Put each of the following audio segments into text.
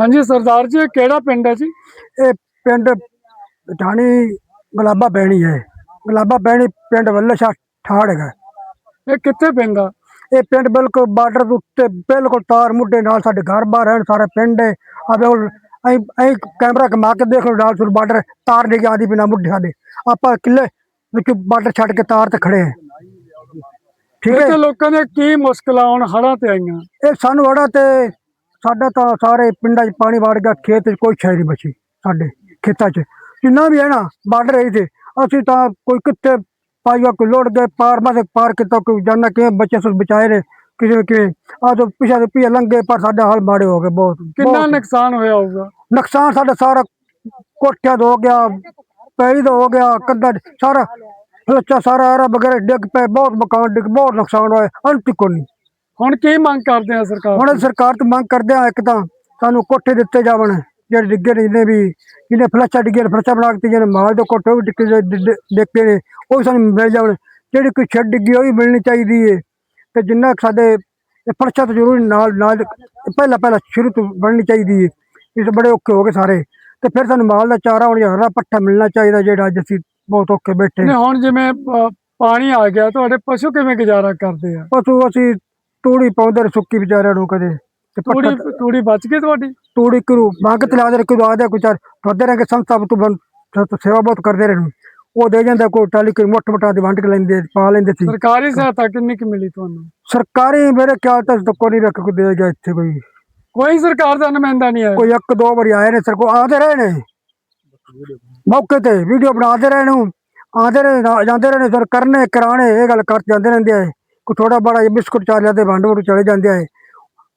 ਹਾਂਜੀ ਸਰਦਾਰ ਜੀ ਇਹ ਕਿਹੜਾ ਪਿੰਡ ਹੈ ਜੀ? ਇਹ ਪਿੰਡ ਢਾਣੀ ਗੁਲਾਬਾ ਬੈਣੀ ਹੈ। ਗੁਲਾਬਾ ਬੈਣੀ ਪਿੰਡ ਵੱਲਸ਼ਾ ਠਾੜ ਹੈਗਾ। ਇਹ ਕਿੱਥੇ ਪੈਂਦਾ ਇਹ ਪਿੰਡ ਬਿਲਕੁਲ ਬਾਰਡਰ ਦੇ ਉੱਤੇ ਬਿਲਕੁਲ ਤਾਰ ਮੁੱਢੇ ਨਾਲ ਸਾਡੇ ਘਰ ਬਾਹਰ ਰਹਿਣ ਸਾਰਾ ਪਿੰਡ ਹੈ। ਆਵੇ ਹੁਣ ਐਂ ਐਂ ਕੈਮਰਾ ਕਮਾ ਕੇ ਦੇਖ ਲਓ ਨਾਲ ਸੁਰ ਬਾਰਡਰ ਤਾਰ ਨਹੀਂ ਆਦੀ ਬਿਨਾ ਮੁੱਢੇ ਸਾਡੇ। ਆਪਾਂ ਕਿੱਲੇ ਵਿੱਚ ਬਾਰਡਰ ਛੱਡ ਕੇ ਤਾਰ ਤੇ ਖੜੇ ਹਾਂ। ਠੀਕ ਹੈ ਲੋਕਾਂ ਦੇ ਕੀ ਮੁਸ਼ਕਲਾਂ ਹੜ੍ਹਾਂ ਤੇ ਆਈਆਂ। ਇਹ ਸਾਨੂੰ ਵੜਾ ਤੇ ਸਾਡਾ ਤਾਂ ਸਾਰੇ ਪਿੰਡਾਂ 'ਚ ਪਾਣੀ ਵੜ ਗਿਆ ਖੇਤ 'ਚ ਕੋਈ ਸ਼ੈ ਨਹੀਂ ਬਚੀ ਸਾਡੇ ਖੇਤਾਂ 'ਚ। ਜਿੰਨਾ ਵੀ ਹੈ ਨਾ ਬਾਰਡਰ ਹੈ ਤੇ ਅਸੀਂ ਤਾਂ ਕੋਈ ਕਿੱਥੇ ਪਾਈਆ ਕੋਈ ਲੋੜ ਗਏ ਪਾਰ ਮਾ ਪਾਰ ਕਿਤੋਂ ਕੋਈ ਜਾਨਾ ਕਿਵੇਂ ਬੱਚੇ ਸੁ ਬਚਾਏ ਨੇ ਕਿਸੇ ਕਿਵੇਂ। ਆ ਤਾਂ ਪਿਛਾ ਦੇ ਪਿਛੇ ਲੰਘੇ ਪਰ ਸਾਡਾ ਹਾਲ ਮਾੜੇ ਹੋ ਗਏ ਬਹੁਤ ਕਿੰਨਾ। ਨੁਕਸਾਨ ਹੋਇਆ ਹੋਊਗਾ? ਨੁਕਸਾਨ ਸਾਡਾ ਸਾਰਾ ਕੋਠਿਆਂ ਦਾ ਹੋ ਗਿਆ ਪੈਲੀ ਦਾ ਹੋ ਗਿਆ ਕੰਦਾ ਸਾਰਾ ਬੱਚਾ ਸਾਰਾ ਆਰਾ ਵਗੈਰਾ ਡਿੱਗ ਪਏ ਬਹੁਤ ਮਕਾਨ ਡਿੱਗ ਬਹੁਤ ਨੁਕਸਾਨ ਹੋਇਆ ਅੰਤ ਕੋ ਨਹੀਂ। ਹੁਣ ਕੀ ਮੰਗ ਕਰਦੇ ਆ ਸਰਕਾਰ ਹੁਣ ਸਰਕਾਰ ਤੋਂ ਮੰਗ ਕਰਦੇ ਆ ਇੱਕ ਤਾਂ ਸਾਨੂੰ ਕੋਠੇ ਦਿੱਤੇ ਜਾਵਣ ਜਿਹੜੇ ਡਿੱਗੇ ਨੇ ਜਿਹਨੇ ਵੀ ਜਿਹਨੇ ਫਲੱਚਾ ਡਿੱਗੇ ਨੇ ਫਲੱਚਾ ਬਣਾ ਕੇ ਜਿਹਨੇ ਮਾਲ ਦੇ ਕੋਠੇ ਵੀ ਡਿੱਗੇ ਡਿੱਗੇ ਨੇ ਉਹ ਵੀ ਸਾਨੂੰ ਮਿਲ ਜਾਵਣ। ਜਿਹੜੀ ਕੋਈ ਛੱਡ ਡਿੱਗੀ ਉਹ ਵੀ ਮਿਲਣੀ ਚਾਹੀਦੀ ਏ। ਤੇ ਜਿੰਨਾ ਸਾਡੇ ਫਲੱਚਾ ਤਾਂ ਜ਼ਰੂਰੀ ਨਾਲ ਨਾਲ ਪਹਿਲਾਂ ਪਹਿਲਾਂ ਸ਼ੁਰੂ ਤੋਂ ਬਣਨੀ ਚਾਹੀਦੀ ਏ। ਇਸ ਬੜੇ ਔਖੇ ਹੋ ਗਏ ਸਾਰੇ। ਤੇ ਫਿਰ ਸਾਨੂੰ ਮਾਲ ਦਾ ਚਾਰਾ ਹੁਣ ਹਰਾ ਪੱਠਾ ਮਿਲਣਾ ਚਾਹੀਦਾ ਜਿਹੜਾ ਅੱਜ ਅਸੀਂ ਬਹੁਤ ਔਖੇ ਬੈਠੇ। ਨੇ ਹੁਣ ਜਿਵੇਂ ਪਾਣੀ ਆ ਗਿਆ ਤੁਹਾਡੇ ਪਸ਼ੂ ਕਿਵੇਂ ਗੁਜ਼ਾਰਾ ਕਰਦੇ ਆ? ਪਸ਼ੂ ਅਸੀਂ ਤੂੜੀ ਪਾਉਂਦੇ ਨੇ ਸੁੱਕੀ ਵਿਚਾਰਿਆਂ ਨੂੰ ਕਦੇ। ਤੇ ਤੂੜੀ ਪੱਠਾ ਤੂੜੀ ਬਚ ਗਈ ਤੁਹਾਡੀ? ਤੂੜੀ ਕਰੂ ਮੰਗ ਤੇ ਲਾਦੇ ਕੋਈ ਆਦੇ ਕੋਈ ਚਾਰ ਫੱਦੇ ਰਹੇ ਸੰਸਥਾ ਤੋਂ ਬੰ ਤੋਂ ਸੇਵਾ ਬਹੁਤ ਕਰਦੇ ਰਹੇ ਨੂੰ ਉਹ ਦੇ ਜਾਂਦਾ ਕੋਈ ਟਾਲੀ ਕੋਈ ਮੋਟ ਮੋਟਾ ਦੀ ਵੰਡ ਕੇ ਲੈਂਦੇ ਪਾ ਲੈਂਦੇ ਸੀ। ਸਰਕਾਰੀ ਸਹਾਇਤਾ ਕਿੰਨੀ ਕੁ ਮਿਲੀ ਤੁਹਾਨੂੰ? ਸਰਕਾਰੀ ਮੇਰੇ ਖਿਆਲ ਤਾਂ ਤਾਂ ਕੋਈ ਨਹੀਂ ਰੱਖ ਕੋ ਦੇਗਾ ਇੱਥੇ ਕੋਈ। ਕੋਈ ਸਰਕਾਰ ਦਾ ਨੁਮਾਇੰਦਾ ਨਹੀਂ ਆਇਆ? ਕੋਈ ਇੱਕ ਦੋ ਵਾਰੀ ਆਏ ਨੇ ਸਰ ਕੋ ਆਦੇ ਰਹੇ ਨੇ। ਮੌਕੇ ਤੇ ਵੀਡੀਓ ਬਣਾਉਂਦੇ ਰਹੇ ਨੂੰ ਆਦੇ ਰਹੇ ਨਾ- ਜਾਂਦੇ ਰਹੇ ਨੇ ਸਰ ਕਰਨੇ ਕਰਾਣੇ ਇਹ ਗੱਲ ਕਰ ਜਾਂਦੇ ਰਹਿੰਦੇ ਆ। ਕੋਈ ਥੋੜਾ ਬੜਾ ਬਿਸਕੁਟ ਚਾਰ ਲਿਆ ਵੰਡ ਵੰਡ ਚਲੇ ਜਾਂਦੇ ਆ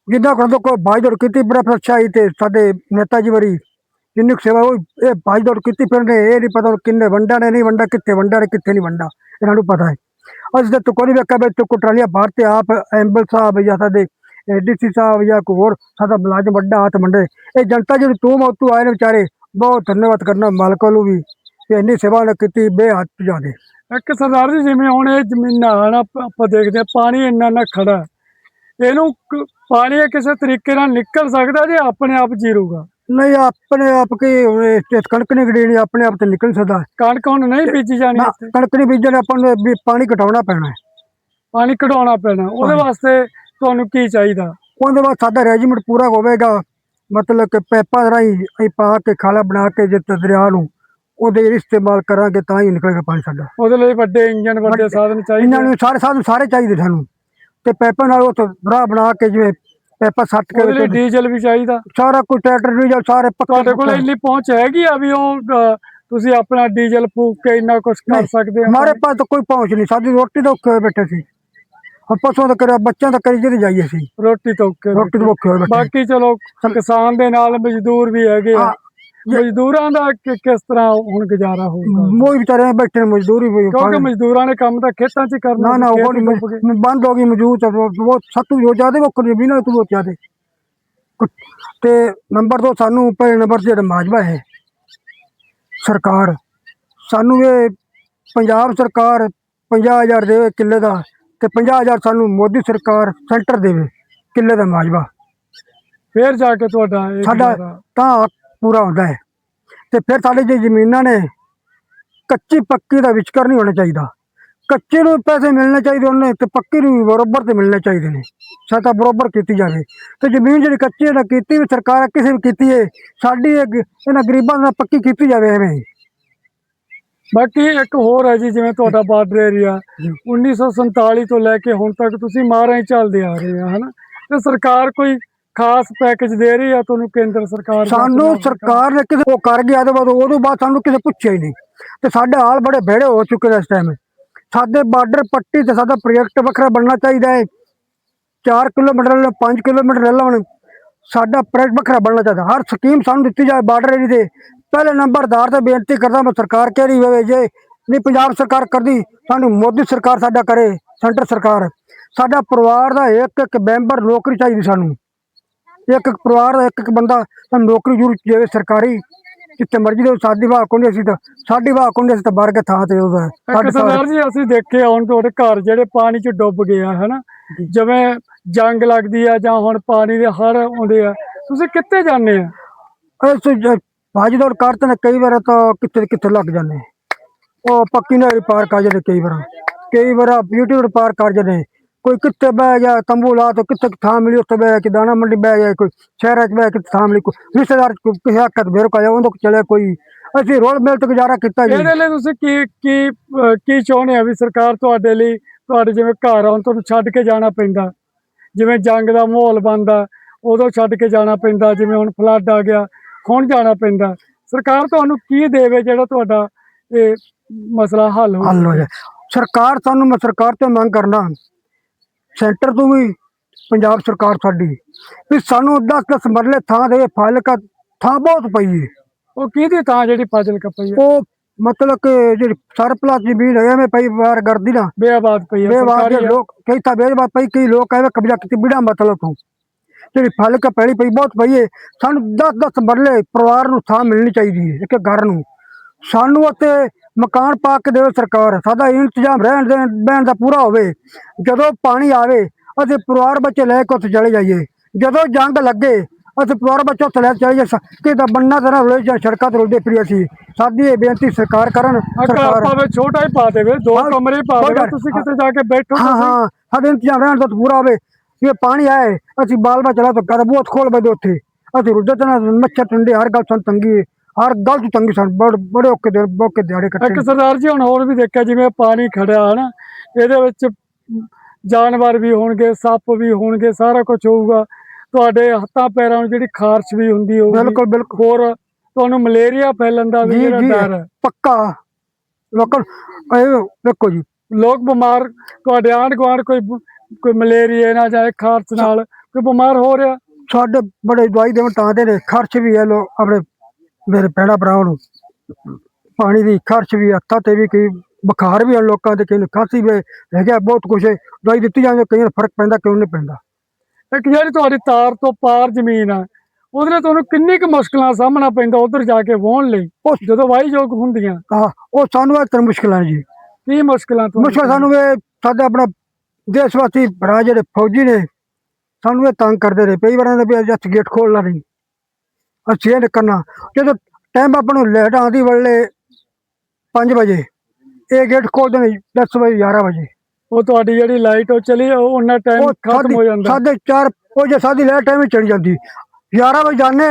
ਜਿੱਦਾਂ ਕੋਲ ਕੋਈ ਭਾਈਦੌੜ ਕੀਤੀ ਬੜਾ ਤੇ ਸਾਡੇ ਨੇਤਾ ਜੀ ਵਰੀ, ਜਿੰਨੀ ਕੁ ਸੇਵਾ ਉਹ ਇਹ ਭਾਈਦੌੜ ਕੀਤੀ ਫਿਰਦੇ ਇਹ ਨਹੀਂ ਪਤਾ ਕਿੰਨੇ ਵੰਡਾ ਨੇ, ਨਹੀਂ ਵੰਡਾ, ਕਿੱਥੇ ਵੰਡਾ ਨੇ, ਕਿੱਥੇ ਨਹੀਂ ਵੰਡਾ, ਇਹਨਾਂ ਨੂੰ ਪਤਾ ਹੈ। ਅਸੀਂ ਤਾਂ ਕੋਈ ਨਹੀਂ ਵੇਖਿਆ ਬਈ ਤੂੰ ਟਰਾਲੀਆਂ ਬਾਹਰ ਤੇ ਆਪ ਐਂਬਲ ਸਾਹਿਬ ਜਾਂ ਸਾਡੇ ਡੀਸੀ ਸਾਹਿਬ ਜਾਂ ਕੋਈ ਹੋਰ ਸਾਡਾ ਮੁਲਾਜ਼ਮ ਵੱਡਾ ਹੱਥ ਮੰਡੇ ਇਹ ਜਨਤਾ ਜਿਹੜੀ ਤੂੰ ਮੌਤੂ ਆਏ ਨੇ ਵਿਚਾਰੇ, ਬਹੁਤ ਧੰਨਵਾਦ ਕਰਨਾ ਮਾਲਕਾਂ ਨੂੰ ਵੀ। ਕਿ ਇੰਨੀ ਸੇਵਾ ਨੇ ਕੀਤੀ ਬੇਹੱਦ ਜ਼ਿਆਦੇ। ਇੱਕ ਸਰਦਾਰ ਜੀ ਜਿਵੇਂ ਹੁਣ ਇਹ ਜ਼ਮੀਨਾਂ ਹਨ ਆਪ- ਦੇਖਦੇ ਆ ਪਾਣੀ ਇੰਨਾ ਨਾ ਖੜਾ। ਇਹਨੂੰ ਪਾਣੀ ਕਿਸੇ ਤਰੀਕੇ ਨਾਲ ਨਿਕਲ ਸਕਦਾ ਜੇ ਆਪਣੇ ਆਪ ਜੀਰੂਗਾ ਨਹੀਂ ਆਪਣੇ ਆਪ ਕੀ ਤੇ ਕਣਕ ਨਹੀਂ ਗੜੀ ਆਪਣੇ ਆਪ ਤੇ ਨਿਕਲ ਸਕਦਾ ਕਣਕ ਹੁਣ ਨਹੀਂ ਬੀਜੀ ਜਾਣੀ ਕਣਕ ਨਹੀਂ ਬੀਜਣ ਆਪਾਂ ਨੂੰ ਪਾਣੀ ਘਟਾਉਣਾ ਪੈਣਾ ਹੈ। ਪਾਣੀ ਕਢਾਉਣਾ ਪੈਣਾ। ਉਹਦੇ। ਵਾਸਤੇ ਤੁਹਾਨੂੰ ਕੀ ਚਾਹੀਦਾ? ਉਹਦੇ ਬਾਅਦ ਸਾਡਾ ਰੈਜੀਮੈਂਟ ਪੂਰਾ ਹੋਵੇਗਾ। ਮਤਲਬ ਕਿ ਪੈਪਾਂ ਰਾਹੀਂ ਅਸੀਂ ਪਾ ਕੇ ਖਾਲਾ ਬਣਾ ਕੇ ਜਿੱਤ ਦਰਿਆ ਨੂੰ। ਉਹਦੇ ਇਸਤੇਮਾਲ ਕਰਾਂਗੇ ਤਾਂ ਹੀ ਨਿਕਲੇਗਾ ਪਾਣੀ ਸਾਡਾ। ਉਹਦੇ ਲਈ ਵੱਡੇ ਇੰਜਨ ਵੱਡੇ ਸਾਧਨ ਚਾਹੀਦੇ ਇਹਨਾਂ ਨੂੰ। ਸਾਰੇ ਸਾਧਨ ਸਾਰੇ ਚਾਹੀਦੇ ਸਾਨੂੰ। ਤੇ ਪੈਪਾਂ ਨਾਲ ਉਹ ਰਾਹ ਬਣਾ ਕੇ ਜਿਵੇਂ ਪੈਪਾਂ ਸੱਟ ਕੇ ਉਹਦੇ ਲਈ ਡੀਜ਼ਲ ਵੀ ਚਾਹੀਦਾ। ਸਾਰਾ ਕੁਝ ਟਰੈਕਟਰ ਡੀਜ਼ਲ ਸਾਰੇ ਪੱਕੇ ਤੁਹਾਡੇ ਕੋਲ ਇੰਨੀ ਪਹੁੰਚ ਹੈਗੀ ਆ ਵੀ ਉਹ ਤੁਸੀਂ ਆਪਣਾ ਡੀਜ਼ਲ ਫੂਕ ਕੇ ਇੰਨਾ ਕੁਝ ਕਰ ਸਕਦੇ ਹੋ? ਮਾਰੇ ਪਾਸ ਤਾਂ ਕੋਈ ਪਹੁੰਚ ਨਹੀਂ। ਸਾਡੀ ਰੋਟੀ ਤੋਂ ਉੱਕੇ ਬੈਠੇ ਸੀ। ਹੁਣ ਪਸ਼ੂਆਂ ਦਾ ਕਰਿਆ ਬੱਚਿਆਂ ਦਾ ਕਰੀ ਜਿਹਦੇ ਜਾਈਏ ਸੀ ਰੋਟੀ ਤੋਂ ਉੱਕੇ ਰੋਟੀ ਤੋਂ ਉੱਕੇ ਬਾਕੀ ਚਲੋ ਕਿਸਾਨ ਦੇ ਨਾਲ ਮਜ਼ਦੂਰ ਵੀ ਹੈਗੇ ਆ। ਮਜ਼ਦੂਰਾਂ ਦਾ ਕਿ- ਕਿਸ ਤਰ੍ਹਾਂ ਹੁਣ ਗੁਜ਼ਾਰਾ ਹੋਊਗਾ मोई बेचारे बैठे ने मजदूरी भी ਕਿਉਂਕਿ ਮਜ਼ਦੂਰਾਂ ਨੇ ਕੰਮ ਤਾਂ ਖੇਤਾਂ 'ਚ ਹੀ ਕਰਨਾ ना ना ਸੀ, वो ਖੇਤ नहीं ਡੁੱਬ ਗਏ। मैं- बंद होगी मजदूर तो वो- वो सत्तू हो जाते वो कर भी ना तू बहुत ज्यादा ਤੇ ਨੰਬਰ 2 ਸਾਨੂੰ ਪਹਿਲੇ ਨੰਬਰ ਤੇ ਜਿਹੜਾ ਮਾਜਵਾ ਹੈ ਸਰਕਾਰ ਸਾਨੂੰ ਇਹ ਪੰਜਾਬ ਸਰਕਾਰ 50000 ਦੇਵੇ ਕਿੱਲੇ ਦਾ ਤੇ 50000 ਸਾਨੂੰ ਮੋਦੀ ਸਰਕਾਰ ਸੈਂਟਰ ਦੇਵੇ ਕਿੱਲੇ ਦਾ ਮਾਜਵਾ ਫਿਰ ਜਾ ਕੇ ਤੁਹਾਡਾ ਇਹ ਸਾਡਾ ਗੁਜ਼ਾਰਾ। ਤਾਂ ਹੱਕ ਪੂਰਾ ਹੁੰਦਾ ਹੈ। ਤੇ ਫਿਰ ਸਾਡੇ ਜੇ ਜ਼ਮੀਨਾਂ ਨੇ ਕੱਚੀ ਪੱਕੀ ਦਾ ਵਿਚਕਰ ਨਹੀਂ ਹੋਣਾ ਚਾਹੀਦਾ। ਕੱਚੇ ਨੂੰ ਪੈਸੇ ਮਿਲਣੇ ਚਾਹੀਦੇ ਉਹਨੇ ਤੇ ਪੱਕੀ ਨੂੰ ਬਰੋਬਰ ਤੇ ਮਿਲਣੇ ਚਾਹੀਦੇ ਨੇ। ਸਾਡਾ ਬਰੋਬਰ ਕੀਤੀ ਜਾਵੇ। ਤੇ ਜ਼ਮੀਨ ਜਿਹੜੀ ਕੱਚੀ ਨੇ ਕੀਤੀ ਵੀ ਸਰਕਾਰ ਕਿਸੇ ਵੀ ਕੀਤੀ ਹੈ ਸਾਡੀ ਇਹਨਾਂ ਗਰੀਬਾਂ ਨਾਲ ਪੱਕੀ ਕੀਤੀ ਜਾਵੇ ਐਵੇਂ। ਬਾਕੀ ਇੱਕ ਹੋਰ ਹੈ ਜੀ ਜਿਵੇਂ ਤੁਹਾਡਾ ਬਾਰਡਰ ਏਰੀਆ 1947 ਤੋਂ ਲੈ ਕੇ ਹੁਣ ਤੱਕ ਤੁਸੀਂ ਮਾਰਾਂ ਹੀ ਚੱਲਦੇ ਆ ਰਹੇ ਆ ਹਨਾ? ਤੇ ਸਰਕਾਰ ਕੋਈ ਖਾਸ ਪੈਕੇਜ ਦੇ ਰਹੀ ਆ ਤੁਹਾਨੂੰ ਕੇਂਦਰ ਸਰਕਾਰ ਸਾਨੂੰ ਸਰਕਾਰ ਨੇ ਕਿਸੇ ਉਹ ਕਰ ਗਿਆ ਤੇ ਬਾਅਦ ਉਹਦੋਂ ਬਾਅਦ ਸਾਨੂੰ ਕਿਸੇ ਪੁੱਛਿਆ ਹੀ ਨਹੀਂ। ਤੇ ਸਾਡੇ ਹਾਲ ਬੜੇ ਭੇੜੇ ਹੋ ਚੁੱਕੇ ਨੇ ਇਸ ਟਾਈਮ ਸਾਡੇ ਬਾਰਡਰ ਪੱਟੀ ਤੇ ਸਾਡਾ ਪ੍ਰੋਜੈਕਟ ਵੱਖਰਾ ਬਣਨਾ ਚਾਹੀਦਾ ਹੈ। 4 ਕਿਲੋਮੀਟਰ ਲੈ 5 ਕਿਲੋਮੀਟਰ ਲੈ ਲਵਣ ਸਾਡਾ ਪ੍ਰੋਜੈਕਟ ਵੱਖਰਾ ਬਣਨਾ ਚਾਹੀਦਾ। ਹਰ ਸਕੀਮ ਸਾਨੂੰ ਦਿੱਤੀ ਜਾਏ ਬਾਰਡਰ ਏਰੀਏ ਤੇ। ਪਹਿਲੇ ਨੰਬਰਦਾਰ ਤੇ ਬੇਨਤੀ ਕਰਦਾ ਮੈਂ ਸਰਕਾਰ ਕਹਿ ਰਹੀ ਹੋਵੇ ਜੇ ਨਹੀਂ ਪੰਜਾਬ ਸਰਕਾਰ ਕਰਦੀ ਸਾਨੂੰ ਮੋਦੀ ਸਰਕਾਰ ਸਾਡਾ ਕਰੇ ਸੈਂਟਰ ਸਰਕਾਰ। ਸਾਡਾ ਪਰਿਵਾਰ ਦਾ ਇੱਕ ਇੱਕ ਮੈਂਬਰ ਨੌਕਰੀ ਚਾਹੀਦੀ ਸਾਨੂੰ। ਇੱਕ ਇੱਕ ਪਰਿਵਾਰ ਦਾ ਇੱਕ ਇੱਕ ਬੰਦਾ ਸਾਨੂੰ ਨੌਕਰੀ ਜ਼ਰੂਰ ਦੇਵੇ ਸਰਕਾਰੀ ਜਿੱਥੇ ਮਰਜ਼ੀ ਦੇ ਸਾਡੀ ਵਾਹ ਕੋਈ ਨਹੀਂ ਅਸੀਂ ਤਾਂ ਸਾਡੀ ਵਾਹ ਕੋਈ ਨਹੀਂ ਅਸੀਂ ਤਾਂ ਬਾਹਰ ਕੇ ਥਾਂ ਤੇ ਉਹਦਾ ਸਾਡੇ ਸਰਦਾਰ ਜੀ ਅਸੀਂ ਦੇਖੇ ਹੁਣ ਤੁਹਾਡੇ ਘਰ ਜਿਹੜੇ ਪਾਣੀ 'ਚ ਡੁੱਬ ਗਏ ਆ ਹਨਾ? ਜਿਵੇਂ ਜੰਗ ਲੱਗਦੀ ਆ ਜਾਂ ਹੁਣ ਪਾਣੀ ਦੇ ਹੜ੍ਹ ਆਉਂਦੇ ਆ ਤੁਸੀਂ ਕਿੱਥੇ ਜਾਂਦੇ ਆ? ਇਸ ਭਾਜੀ ਦੌੜ ਕਰਤੇ ਨੇ ਕਈ ਵਾਰ ਤਾਂ ਕਿੱਥੇ ਕਿੱਥੇ ਲੱਗ ਜਾਂਦੇ ਉਹ ਪੱਕੀ ਨਹਿਰੀ ਪਾਰ ਕਰ ਜਾਂਦੇ ਕਈ ਵਾਰ। ਕਈ ਵਾਰ ਬਿਊਟੀ ਪਾਰ ਕਰ ਜਾਂਦੇ ਕੋਈ ਕਿੱਥੇ ਬਹਿ ਗਿਆ ਤੰਬੂ ਲਾ ਤੇ ਕਿੱਥੇ ਥਾਂ ਮਿਲੀ ਉੱਥੇ ਬਹਿ ਕੇ ਦਾਣਾ ਮੰਡੀ ਬਹਿ ਗਿਆ ਕੋਈ ਸ਼ਹਿਰਾਂ 'ਚ ਬਹਿ ਕੇ ਥਾਂ ਮਿਲੀ ਕੋਈ ਰਿਸ਼ਤੇਦਾਰ ਕਿਸੇ ਹੱਕਤ ਮੇਰ ਕਾ ਜਾ ਉਹਦੇ ਕੋਲ ਚਲੇ ਕੋਈ। ਅਸੀਂ ਰੋਲ ਮਿਲ ਤੇ ਗੁਜ਼ਾਰਾ ਕੀਤਾ ਜੀ। ਇਹਦੇ ਲਈ ਤੁਸੀਂ ਕੀ ਕੀ ਕੀ ਚਾਹੁੰਦੇ ਆ ਵੀ ਸਰਕਾਰ ਤੁਹਾਡੇ ਲਈ ਤੁਹਾਡੇ ਜਿਵੇਂ ਘਰ ਆਉਣ ਤੁਹਾਨੂੰ ਛੱਡ ਕੇ ਜਾਣਾ ਪੈਂਦਾ। ਜਿਵੇਂ ਜੰਗ ਦਾ ਮਾਹੌਲ ਬਣਦਾ ਉਦੋਂ ਛੱਡ ਕੇ ਜਾਣਾ ਪੈਂਦਾ ਜਿਵੇਂ ਹੁਣ ਫਲੱਡ ਆ ਗਿਆ ਹੁਣ ਜਾਣਾ ਪੈਂਦਾ। ਸਰਕਾਰ ਤੁਹਾਨੂੰ ਕੀ ਦੇਵੇ ਜਿਹੜਾ ਤੁਹਾਡਾ ਇਹ ਮਸਲਾ ਹੱਲ ਹੋ ਹੱਲ ਹੋ ਜਾਏ ਸਰਕਾਰ ਸਾਨੂੰ ਮੈਂ ਸਰਕਾਰ ਤੋਂ ਮੰਗ ਕਰਨਾ। ਸੈਂਟਰ ਤੋਂ ਵੀ ਪੰਜਾਬ ਸਰਕਾਰ ਸਾਡੀ। ਵੀ ਸਾਨੂੰ 10-10 ਮਰਲੇ ਥਾਂ ਦੇ ਫਲ ਕਾ ਥਾਂ ਬਹੁਤ ਪਈ ਹੈ ਉਹ ਕਿਹਦੀ ਤਾਂ ਜਿਹੜੀ ਫਾਜ਼ਲ ਕਪਈ ਹੈ ਉਹ ਮਤਲਬ ਕਿ ਜਿਹੜੀ ਸਰਪਲਸ ਜ਼ਮੀਨ ਹੈ ਐਵੇਂ ਪਈ ਬਾਹਰ ਕਰਦੀ ਨਾ। ਬੇਆਬਾਦ ਪਈ ਹੈ ਹੈ। ਲੋਕ ਕਈ ਤਾਂ ਬੇਵਾਦ ਪਈ ਕਈ ਲੋਕ ਐਵੇਂ ਕਬਜ਼ਾ ਕੀਤੀ ਬਿਨਾ ਮਤਲਬ ਤੋਂ। ਜਿਹੜੀ ਫਲ ਕਾ ਪੈਲੀ ਪਈ ਬਹੁਤ ਪਈ ਹੈ ਸਾਨੂੰ 10-10 ਮਰਲੇ ਪਰਿਵਾਰ ਨੂੰ ਥਾਂ ਮਿਲਣੀ ਚਾਹੀਦੀ ਹੈ ਇੱਕ ਘਰ ਨੂੰ। ਸਾਨੂੰ ਉੱਤੇ ਮਕਾਨ ਪਾ ਕੇ ਦੇਵੇ ਸਰਕਾਰ ਸਾਡਾ ਇੰਤਜ਼ਾਮ ਰਹਿਣ ਦੇਣ ਬਹਿਣ ਦਾ ਪੂਰਾ ਹੋਵੇ। ਜਦੋਂ ਪਾਣੀ ਆਵੇ ਅਸੀਂ ਪਰਿਵਾਰ ਬੱਚੇ ਲੈ ਕੇ ਉੱਥੇ ਚਲੇ ਜਾਈਏ। ਜਦੋਂ ਜੰਗ ਲੱਗੇ ਅਸੀਂ ਪਰਿਵਾਰ ਬੱਚੇ ਉੱਥੇ ਲੈ ਕੇ ਚਲੇ ਜਾਈਏ। ਕਿ ਦਾ ਬੰਨਾ ਤਰ੍ਹਾਂ ਰੋਲੇ ਜਾਂ ਸੜਕਾਂ ਤੇ ਰੁਲਦੇ ਫਿਰੀ ਅਸੀਂ। ਸਾਡੀ ਇਹ ਬੇਨਤੀ ਸਰਕਾਰ ਕਰਨ ਸਰਕਾਰ ਭਾਵੇਂ ਛੋਟਾ ਹੀ ਪਾ ਦੇਵੇ ਦੋ ਕਮਰੇ ਪਾ ਦੇਵੇ ਤੁਸੀਂ ਕਿਤੇ ਜਾ ਕੇ ਬੈਠੋ ਹਾਂ। ਹਾਂ ਸਾਡੇ ਇੰਤਜ਼ਾਮ ਰਹਿਣ ਦਾ ਪੂਰਾ ਹੋਵੇ। ਜੇ ਪਾਣੀ ਆਏ ਅਸੀਂ ਬਾਲ ਚਲਾ ਤਾਂ ਕਰ ਬਹੁਤ ਖੋਲ ਬਦੇ ਉੱਥੇ। ਅਸੀਂ ਰੁੱਦੇ ਤੇ ਨਾ ਮੱਛਰ ਟੰਡੇ ਹਰ ਗੱਲ ਸਾਨੂੰ ਤੰਗੀ। ਹਰ ਗੱਲ ਤੋਂ ਤੰਗੀ ਸਾਨੂੰ ਬੜੇ ਬੜੇ ਔਕੇ ਦੇ ਬੋਕੇ ਦਿਹਾੜੇ ਕੱਟੇ ਇੱਕ ਸਰਦਾਰ ਜੀ ਹੁਣ ਹੋਰ ਵੀ ਦੇਖਿਆ ਜਿਵੇਂ ਪਾਣੀ ਖੜਿਆ ਹਨਾ ਇਹਦੇ ਵਿੱਚ ਜਾਨਵਰ ਵੀ ਹੋਣਗੇ ਸੱਪ ਵੀ ਹੋਣਗੇ ਸਾਰਾ ਕੁਝ ਹੋਊਗਾ। ਤੁਹਾਡੇ ਹੱਥਾਂ ਪੈਰਾਂ ਨੂੰ ਜਿਹੜੀ ਖਾਰਸ਼ ਵੀ ਹੁੰਦੀ ਹੋਊਗੀ ਬਿਲਕੁਲ ਬਿਲਕੁਲ। ਹੋਰ ਤੁਹਾਨੂੰ ਮਲੇਰੀਆ ਫੈਲਣ ਦਾ ਵੀ ਜਿਹੜਾ। ਡਰ ਹੈ। ਪੱਕਾ। ਇਹ ਵੇਖੋ ਜੀ। ਲੋਕ ਬਿਮਾਰ ਤੁਹਾਡੇ ਆਂਢ ਗੁਆਂਢ ਕੋਈ ਕੋਈ ਮਲੇਰੀਆ ਨਾਲ ਜਾਂ ਖਾਰਸ਼ ਨਾਲ ਕੋਈ ਬਿਮਾਰ ਹੋ ਰਿਹਾ? ਸਾਡੇ ਬੜੇ ਦਵਾਈ ਦੇਵਣ ਤਾਂ ਦੇ ਖਰਚ ਵੀ ਹੈ ਲੋ ਆਪਣੇ ਮੇਰੇ ਭੈਣਾਂ ਭਰਾਵਾਂ ਨੂੰ। ਪਾਣੀ ਦੀ ਖਰਚ ਵੀ ਹੱਥਾਂ ਤੇ ਵੀ ਕਈ ਬੁਖਾਰ ਵੀ ਆ ਲੋਕਾਂ ਦੇ ਕਈ ਨੂੰ ਖਾਂਸੀ ਵੀ ਹੈ, ਹੈਗਾ ਬਹੁਤ ਕੁਝ ਹੈ। ਦਵਾਈ ਦਿੱਤੀ ਜਾਂਦੀ ਕਈ ਨੂੰ ਫ਼ਰਕ ਪੈਂਦਾ ਕਿਉਂ ਨਹੀਂ ਪੈਂਦਾ। ਇੱਕ ਜਿਹੜੀ ਤੁਹਾਡੀ ਤਾਰ ਤੋਂ ਪਾਰ ਜ਼ਮੀਨ ਆ ਉਹਦੇ ਨਾਲ ਤੁਹਾਨੂੰ ਕਿੰਨੀ ਕੁ ਮੁਸ਼ਕਲਾਂ ਸਾਹਮਣਾ ਪੈਂਦਾ ਉਧਰ ਜਾ ਕੇ ਵਾਹੁਣ ਲਈ ਉਸ ਜਦੋਂ ਵਾਹੀਯੋਗ ਹੁੰਦੀਆਂ? ਹਾਂ ਉਹ ਸਾਨੂੰ ਇਹ ਤਰ੍ਹਾਂ ਮੁਸ਼ਕਲਾਂ ਜੀ। ਕੀ ਮੁਸ਼ਕਲਾਂ ਤੁਹਾਨੂੰ ਮੁਸ਼ਕਲ ਸਾਨੂੰ ਇਹ ਸਾਡੇ ਆਪਣਾ ਦੇਸ਼ ਵਾਸੀ ਭਰਾ ਜਿਹੜੇ ਫੌਜੀ ਨੇ ਸਾਨੂੰ ਇਹ ਤੰਗ ਕਰਦੇ ਰਹੇ। ਕਈ ਵਾਰਾਂ ਦੇ ਵੀ ਅੱਜ ਗੇਟ ਖੋਲਣਾ ਨਹੀਂ। ਅਸੀਂ ਇਹ ਨੀ ਕਰਨਾ। ਜਦੋਂ ਟਾਈਮ ਆਪਾਂ ਨੂੰ ਲੈਟ ਆਉਂਦੀ ਵੇਲੇ 5 ਵਜੇ ਇਹ ਗੇਟ ਖੋਲਦੇ ਨੇ 10 ਵਜੇ 11 ਵਜੇ। ਉਹ ਤੁਹਾਡੀ ਜਿਹੜੀ ਲਾਈਟ ਉਹ ਚਲੀ ਉਹ ਉਹਨਾਂ ਟਾਈਮ ਖਤਮ ਹੋ ਜਾਂਦਾ। ਸਾਢੇ ਉਹ ਜੇ ਸਾਡੀ ਲੈਟ ਟਾਈਮ ਚੜੀ ਜਾਂਦੀ। 11 ਵਜੇ ਜਾਣੇ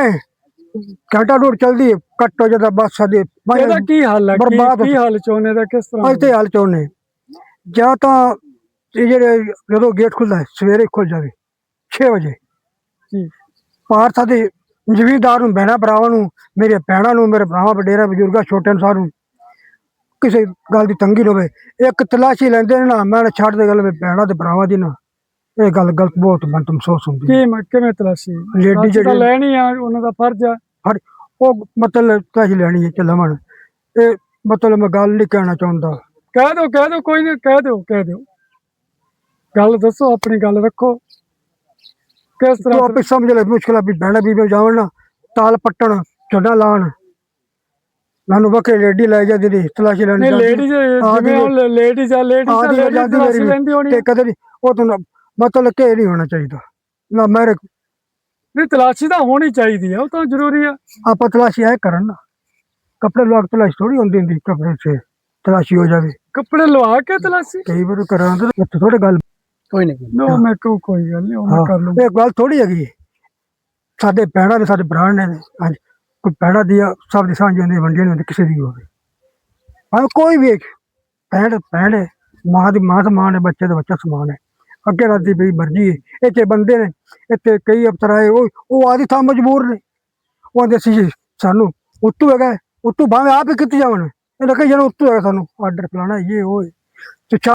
ਘੰਟਾ ਡੂੜ ਚਲਦੀ ਹੈ, ਕੱਟ ਹੋ ਜਾਂਦਾ ਬੱਸ ਸਾਡੀ ਇਹਦਾ ਕੀ ਹੱਲ ਹੈ? ਕੀ ਹੱਲ ਚਾਹੁੰਦੇ ਦਾ ਕਿਸ ਤਰ੍ਹਾਂ? ਅੱਜ ਤੇ ਹਾਲ ਚਾਹੁੰਦੇ ਜਾਂ ਤਾਂ ਇਹ ਜਿਹੜੇ ਜਦੋਂ ਗੇਟ ਖੁੱਲਦਾ ਹੈ ਸਵੇਰੇ ਖੁੱਲ ਜਾਵੇ 6 ਵਜੇ। ਜੀ। ਪਾਰ ਸਾਡੇ ਜ਼ਮੀਂਦਾਰ ਨੂੰ ਭੈਣਾਂ ਭਰਾਵਾਂ ਨੂੰ ਮੇਰੇ ਭੈਣਾਂ ਨੂੰ ਮੇਰੇ ਭਰਾਵਾਂ ਵਡੇਰਾ ਬਜ਼ੁਰਗਾਂ ਛੋਟੇ ਨੂੰ ਸਾਰਿਆਂ ਨੂੰ ਕਿਸੇ ਗੱਲ ਦੀ ਤੰਗੀ ਨਾ ਹੋਵੇ। ਇੱਕ ਤਲਾਸ਼ੀ ਲੈਂਦੇ ਨੇ ਨਾ ਮੈਂ ਨਾ ਛੱਡ ਦੇ ਗੱਲ ਮੇਰੇ ਭੈਣਾਂ ਤੇ ਭਰਾਵਾਂ ਦੀ ਨਾ। ਇਹ ਗੱਲ ਗਲਤ ਬਹੁਤ ਮਨ ਤੋਂ ਮਹਿਸੂਸ ਹੁੰਦੀ ਕੀ ਮ- ਕਿਵੇਂ ਤਲਾਸ਼ੀ? ਲੇਡੀ ਜਿਹੜੀ ਲੈਣੀ ਆ ਉਹਨਾਂ ਦਾ ਫਰਜ਼ ਆ। ਹਰ ਉਹ ਮਤਲਬ ਤਲਾਸ਼ੀ ਲੈਣੀ ਹੈ ਚੱਲਵਣ ਇਹ ਮਤਲਬ ਮੈਂ ਗੱਲ ਨਹੀਂ ਕਹਿਣਾ ਚਾਹੁੰਦਾ। ਕਹਿ ਦਿਓ ਕਹਿ ਦਿਓ ਕੋਈ ਨਹੀਂ ਕਹਿ ਦਿਓ ਕਹਿ ਦਿਓ। ਗੱਲ ਦੱਸੋ ਆਪਣੀ ਗੱਲ ਰੱਖੋ। ਕਿਸ ਤਰ੍ਹਾਂ ਆਪੇ ਸਮਝ ਲੈ ਮੁਸ਼ਕਿਲ ਆ ਵੀ ਬੀਬੀ ਜਾਵਣ ਨਾ ਤਾਲ ਪੱਟਣ ਝੋਨਾ ਲਾਣ। ਮੈਨੂੰ ਬੱਕੇ ਰੇਡੀ ਲੈ ਜਾਂਦੀ ਦੀ ਤਲਾਸ਼ੀ ਲੈਣ ਜਾਂਦੀ। ਜਿਵੇਂ ਉਹ ਆ ਲੇਡੀਜ਼ ਆ ਆਦੀ ਲੇਡੀਜ਼ ਜਾਂਦੀ ਤਲਾਸ਼ੀ ਲੈਂਦੀ ਹੋਣੀ ਤੇ ਕਦੇ ਉਹ ਤਾਂ ਮਤਲਬ ਕਿ ਨਹੀਂ ਹੋਣਾ ਚਾਹੀਦਾ। ਨਾ ਮੇਰੇ ਨਹੀਂ ਤਲਾਸ਼ੀ ਤਾਂ ਹੋਣੀ ਚਾਹੀਦੀ ਆ ਉਹ ਤਾਂ ਜ਼ਰੂਰੀ ਆ। ਆਪਾਂ ਤਲਾਸ਼ੀ ਆਏ ਕਰਨ ਨਾ ਕੱਪੜੇ ਲਵਾ ਕੇ ਤਲਾਸ਼ੀ ਥੋੜੀ ਹੁੰਦੀ ਹੁੰਦੀ ਕੱਪੜੇ 'ਚ ਤਲਾਸ਼ੀ ਹੋ ਜਾਵੇ। ਕੱਪੜੇ ਲਵਾ ਕੇ ਤਲਾਸ਼ੀ? ਕਈ ਵਾਰ ਕਰਾਂ ਤਾਂ ਥੋੜੇ ਗੱਲ ਕੋਈ ਨਹੀਂ ਨੋ। ਮੈਂ ਕਹੂੰ ਕੋਈ ਗੱਲ ਨਹੀਂ ਉਹ ਮੈਂ ਕਰ ਲੂੰ ਇਹ ਗੱਲ ਥੋੜੀ ਹੈਗੀ। ਹੈ। ਸਾਡੇ ਭੈਣਾਂ ਨੇ ਸਾਡੇ ਭਰਾ ਨੇ ਹਾਂਜੀ ਕੋਈ ਭੈਣਾਂ ਦੀ ਆ, ਸਭ ਦੀ ਸਾਂਝੀਆਂ ਦੀ ਵੰਡੀਆਂ ਹੁੰਦੀ ਕਿਸੇ ਦੀ ਵੀ ਹੋਵੇ। ਹਾਂ ਕੋਈ ਵੀ ਭੈਣ ਹੈ ਮਾਂ ਦੀ ਮਾਂ ਸਮਾਨ ਹੈ ਬੱਚੇ ਦਾ ਬੱਚਾ ਸਮਾਨ ਹੈ। ਅੱਗੇ ਰਾਤੀ ਵੀ ਮਰਜ਼ੀ ਹੈ। ਇੱਥੇ ਬੰਦੇ ਨੇ ਇੱਥੇ ਕਈ ਅਫਸਰ ਆਏ ਉਹ ਉਹ ਆਦੀ ਥਾਂ ਮਜਬੂਰ ਨੇ। ਉਹ ਆਂਦੇ ਸੀ ਜੀ, ਸਾਨੂੰ ਉੱਤੂ ਹੈਗਾ ਉੱਤੂ ਭਾਵੇਂ ਆਪ ਹੀ ਕਿੱਥੇ ਜਾਵਣ। ਇਹ ਲੱਗੇ ਜਨ ਉੱਤੂ ਹੈਗਾ ਸਾਨੂੰ। ਆਰਡਰ ਫਲਾਣਾ ਇਹ ਉਹ ਹੈ। ਤੇ ਚਾ-